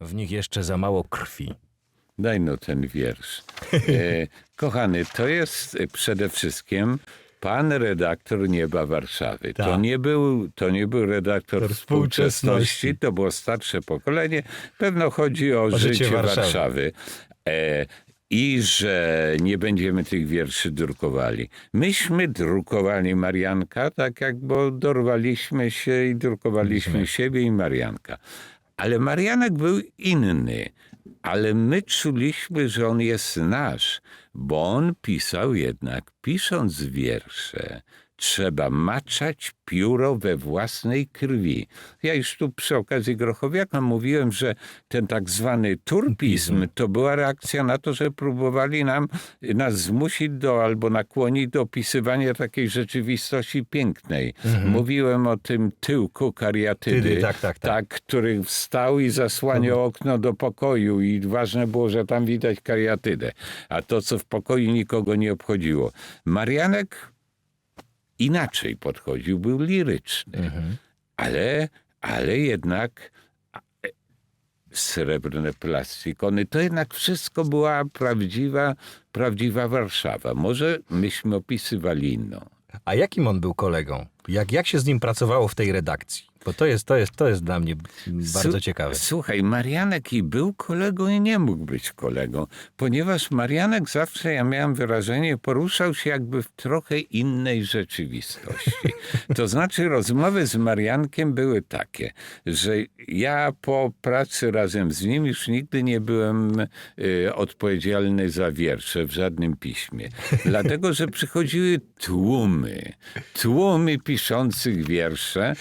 W nich jeszcze za mało krwi. Daj no ten wiersz. E, kochany, to jest e, przede wszystkim pan redaktor Nieba Warszawy. To, Tak. nie był, to nie był redaktor To współczesności, współczesności. to było starsze pokolenie. Pewno chodzi o, życie życie, Warszawy. Warszawy. E, I że nie będziemy tych wierszy drukowali. Myśmy drukowali Marianka, tak jak, bo dorwaliśmy się i drukowaliśmy siebie i Marianka. Ale Marianek był inny. Ale my czuliśmy, że on jest nasz, bo on pisał jednak, pisząc wiersze, trzeba maczać pióro we własnej krwi. Ja już tu przy okazji Grochowiaka mówiłem, że ten tak zwany turpizm to była reakcja na to, że próbowali nam, nas zmusić do albo nakłonić do opisywania takiej rzeczywistości pięknej. Mówiłem o tym tyłku kariatydy, Mhm. Tydy, tak, tak, tak. tak, który wstał i zasłaniał okno do pokoju i ważne było, że tam widać kariatydę. A to, co w pokoju nikogo nie obchodziło. Marianek inaczej podchodził, był liryczny, ale, ale jednak srebrne plastikony, to jednak wszystko była prawdziwa, prawdziwa Warszawa. Może myśmy opisywali inną. A jakim on był kolegą? Jak, jak się z nim pracowało w tej redakcji? Bo to jest, to jest, to jest dla mnie bardzo Su- ciekawe. Słuchaj, Marianek i był kolegą i nie mógł być kolegą, ponieważ Marianek zawsze, ja miałem wrażenie, poruszał się jakby w trochę innej rzeczywistości. To znaczy rozmowy z Mariankiem były takie, że ja po pracy razem z nim już nigdy nie byłem y, odpowiedzialny za wiersze w żadnym piśmie. Dlatego, że przychodziły tłumy, tłumy piszących wiersze.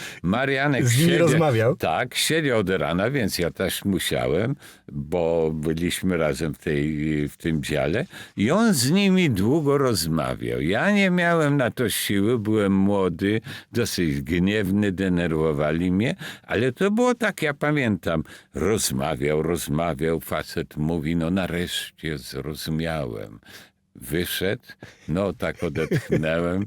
Marianek Z nimi rozmawiał? tak, siedział od rana, więc ja też musiałem, bo byliśmy razem w, tej, w tym dziale i on z nimi długo rozmawiał. Ja nie miałem na to siły, byłem młody, dosyć gniewny, denerwowali mnie, ale to było tak, ja pamiętam, rozmawiał, rozmawiał, facet mówi, no nareszcie zrozumiałem. Wyszedł, no tak odetchnęłem.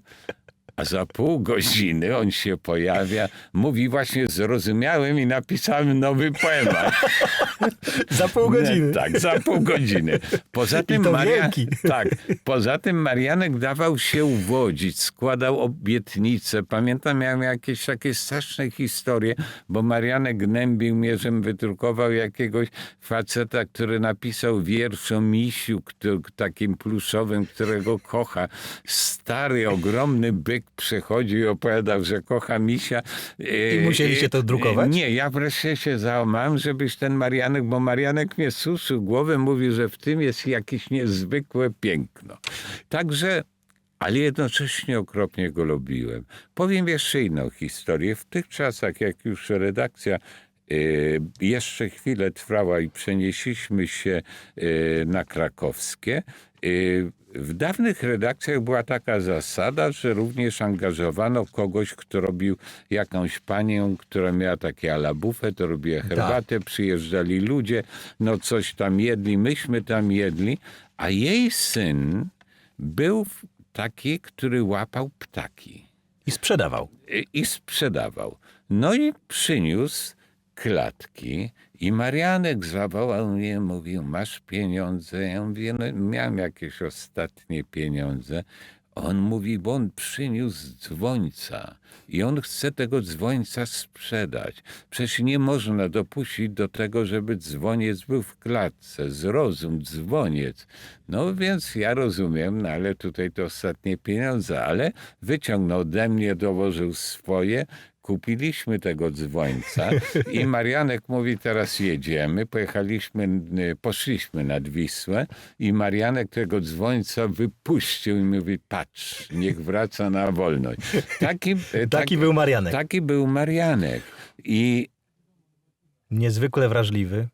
A za pół godziny on się pojawia, mówi właśnie zrozumiałem i napisałem nowy poemat. Za pół godziny. Tak, za pół godziny. Poza tym, Maria... tak, poza tym Marianek dawał się uwodzić, składał obietnice. Pamiętam, miałem jakieś takie straszne historie, bo Marianek gnębił mnie, żebym wydrukował jakiegoś faceta, który napisał wiersz o misiu, który, takim pluszowym, którego kocha. Stary, ogromny byk przychodził i opowiadał, że kocha misia. I musieliście to drukować? Nie, ja wreszcie się załamałem, żebyś ten Marianek, bo Marianek mnie suszył głowę, mówił, że w tym jest jakieś niezwykłe piękno. Także, ale jednocześnie okropnie go lubiłem. Powiem jeszcze inną historię. W tych czasach, jak już redakcja jeszcze chwilę trwała i przenieśliśmy się y, na krakowskie, y, w dawnych redakcjach była taka zasada, że również angażowano kogoś, kto robił jakąś panią, która miała takie ala bufet, robiła herbatę, przyjeżdżali ludzie, no coś tam jedli, myśmy tam jedli, a jej syn był taki, który łapał ptaki I sprzedawał. i- i sprzedawał. No i przyniósł klatki i Marianek zawołał mnie, mówił, masz pieniądze? Ja mówię, no miałem jakieś ostatnie pieniądze. On mówi, bo on przyniósł dzwońca i on chce tego dzwońca sprzedać. Przecież nie można dopuścić do tego, żeby dzwoniec był w klatce. Zrozum, dzwoniec. No więc ja rozumiem, no ale tutaj to ostatnie pieniądze, ale wyciągnął ode mnie, dołożył swoje, Kupiliśmy tego dzwońca i Marianek mówi, teraz jedziemy. Pojechaliśmy, y, poszliśmy nad Wisłę i Marianek tego dzwońca wypuścił i mówi, patrz, niech wraca na wolność. Taki, y, Taki był Marianek. Taki był Marianek. I Niezwykle wrażliwy.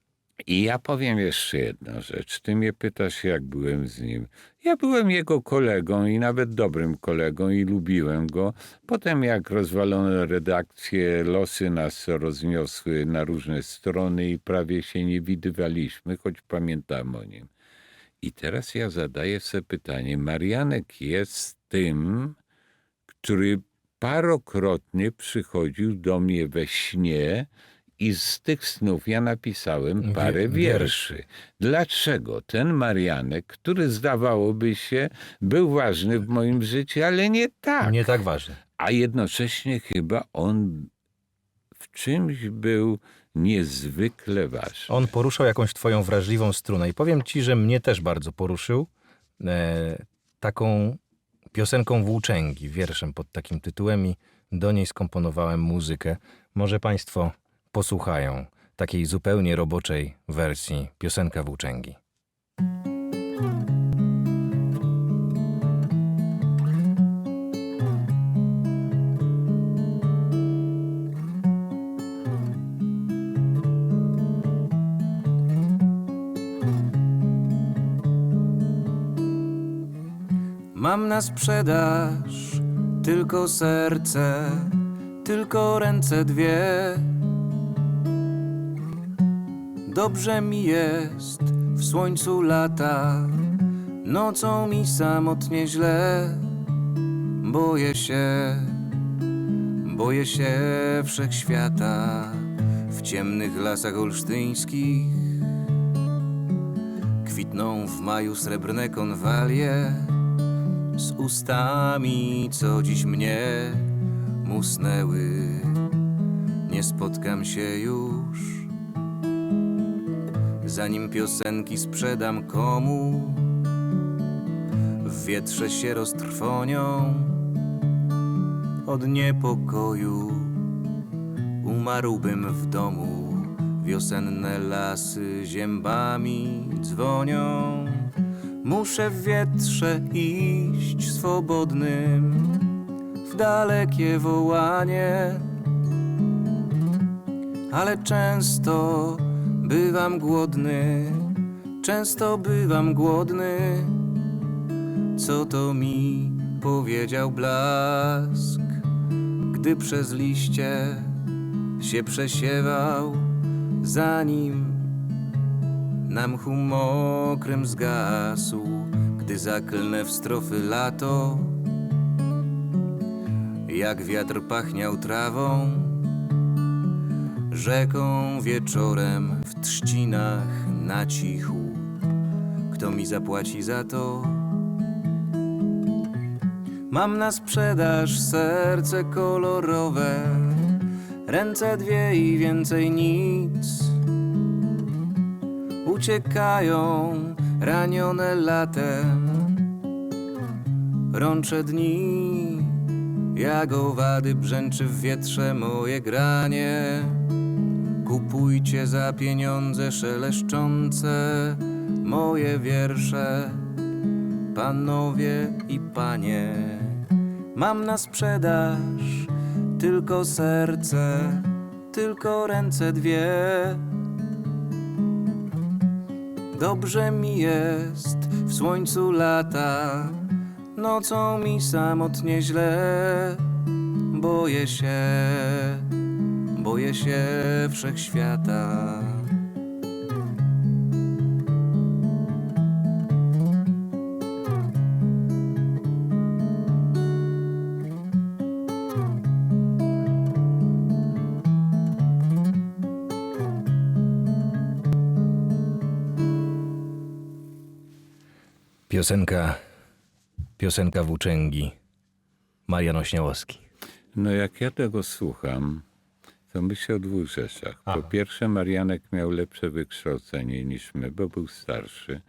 I ja powiem jeszcze jedną rzecz. Ty mnie pytasz, jak byłem z nim. Ja byłem jego kolegą i nawet dobrym kolegą i lubiłem go. Potem jak rozwalono redakcję, losy nas rozniosły na różne strony i prawie się nie widywaliśmy, choć pamiętam o nim. I teraz ja zadaję sobie pytanie. Marianek jest tym, który parokrotnie przychodził do mnie we śnie I z tych snów ja napisałem parę wierszy. Dlaczego ten Marianek, który zdawałoby się był ważny w moim życiu, ale nie tak. Nie tak ważne. A jednocześnie chyba on w czymś był niezwykle ważny. On poruszał jakąś twoją wrażliwą strunę i powiem ci, że mnie też bardzo poruszył e, taką piosenką Włóczęgi, wierszem pod takim tytułem i do niej skomponowałem muzykę. Może państwo posłuchają takiej zupełnie roboczej wersji piosenka Włóczęgi. Mam na sprzedaż tylko serce, tylko ręce dwie. Dobrze mi jest w słońcu lata, nocą mi samotnie źle. Boję się, boję się wszechświata w ciemnych lasach olsztyńskich. Kwitną w maju srebrne konwalie z ustami, co dziś mnie musnęły. Nie spotkam się już, zanim piosenki sprzedam komu. W wietrze się roztrwonią od niepokoju. Umarłbym w domu, wiosenne lasy ziębami dzwonią. Muszę w wietrze iść swobodnym w dalekie wołanie, ale często bywam głodny, często bywam głodny. Co to mi powiedział blask, gdy przez liście się przesiewał, zanim na mchu mokrym zgasł, gdy zaklnę w strofy lato. Jak wiatr pachniał trawą, rzeką wieczorem w trzcinach na cichu. Kto mi zapłaci za to? Mam na sprzedaż serce kolorowe, ręce dwie i więcej nic uciekają ranione latem. Rącze dni, jak owady brzęczy w wietrze moje granie. Kupujcie za pieniądze szeleszczące moje wiersze, panowie i panie. Mam na sprzedaż tylko serce, tylko ręce dwie. Dobrze mi jest w słońcu lata, nocą mi samotnie źle. Boję się, boję się wszechświata. Piosenka, piosenka Włóczęgi, Marian Ośniałowski. No jak ja tego słucham, to myślę o dwóch rzeczach. Po Aha. pierwsze, Marianek miał lepsze wykształcenie niż my, bo był starszy.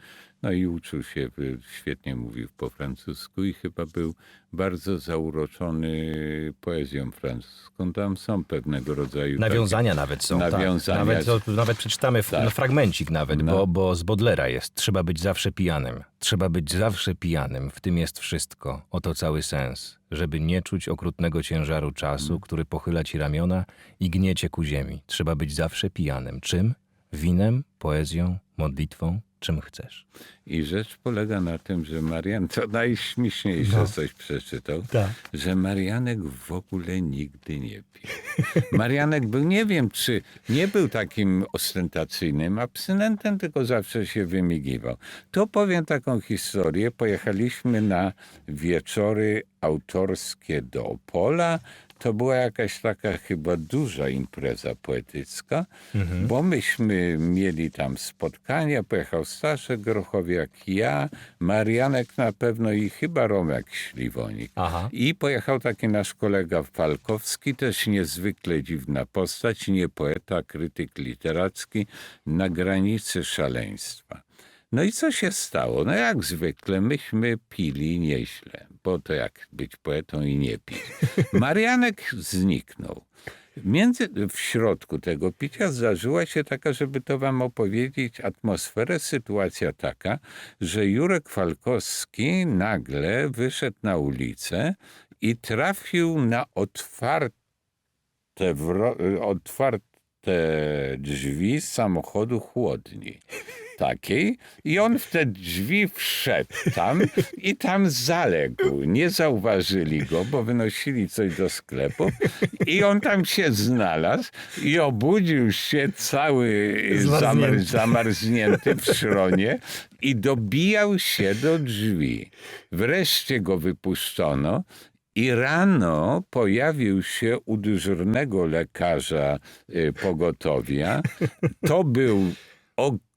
No i uczył się, y, świetnie mówił po francusku i chyba był bardzo zauroczony poezją francuską. Tam są pewnego rodzaju... Nawiązania nawet są. Nawiązania. Tak. Nawet, to, nawet przeczytamy Tak. no, fragmencik nawet, No. bo, bo z Bodlera jest. Trzeba być zawsze pijanym. Trzeba być zawsze pijanym. W tym jest wszystko. Oto cały sens. Żeby nie czuć okrutnego ciężaru czasu, Mm. który pochyla ci ramiona i gniecie ku ziemi. Trzeba być zawsze pijanym. Czym? Winem, poezją, modlitwą, czym chcesz. I rzecz polega na tym, że Marian, to najśmieszniejsze No. coś przeczytał, Tak. że Marianek w ogóle nigdy nie pił. Marianek był, nie wiem czy nie był takim ostentacyjnym abstynentem, tylko zawsze się wymigiwał. To powiem taką historię. Pojechaliśmy na wieczory autorskie do Opola. To była jakaś taka chyba duża impreza poetycka, bo myśmy mieli tam spotkania, pojechał Staszek Grochowiak, ja, Marianek na pewno i chyba Romek Śliwonik. Aha. I pojechał taki nasz kolega Falkowski, też niezwykle dziwna postać, nie poeta, krytyk literacki, na granicy szaleństwa. No i co się stało? No jak zwykle, myśmy pili nieźle, bo to jak być poetą i nie pić. Marianek zniknął. Między, w środku tego picia zdarzyła się taka, żeby to wam opowiedzieć, atmosferę, sytuacja taka, że Jurek Falkowski nagle wyszedł na ulicę i trafił na otwarte, otwarte drzwi samochodu chłodni takiej i on w te drzwi wszedł tam i tam zaległ. Nie zauważyli go, bo wynosili coś do sklepu i on tam się znalazł i obudził się cały zamar- zamarznięty w szronie i dobijał się do drzwi. Wreszcie go wypuszczono i rano pojawił się u dyżurnego lekarza y, pogotowia. To był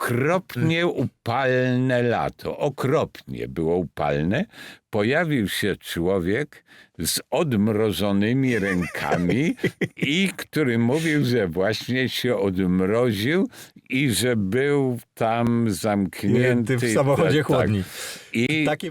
okropnie upalne lato. Okropnie było upalne. Pojawił się człowiek z odmrożonymi rękami i który mówił, że właśnie się odmroził i że był tam zamknięty. w samochodzie tak, chłodni. I Takie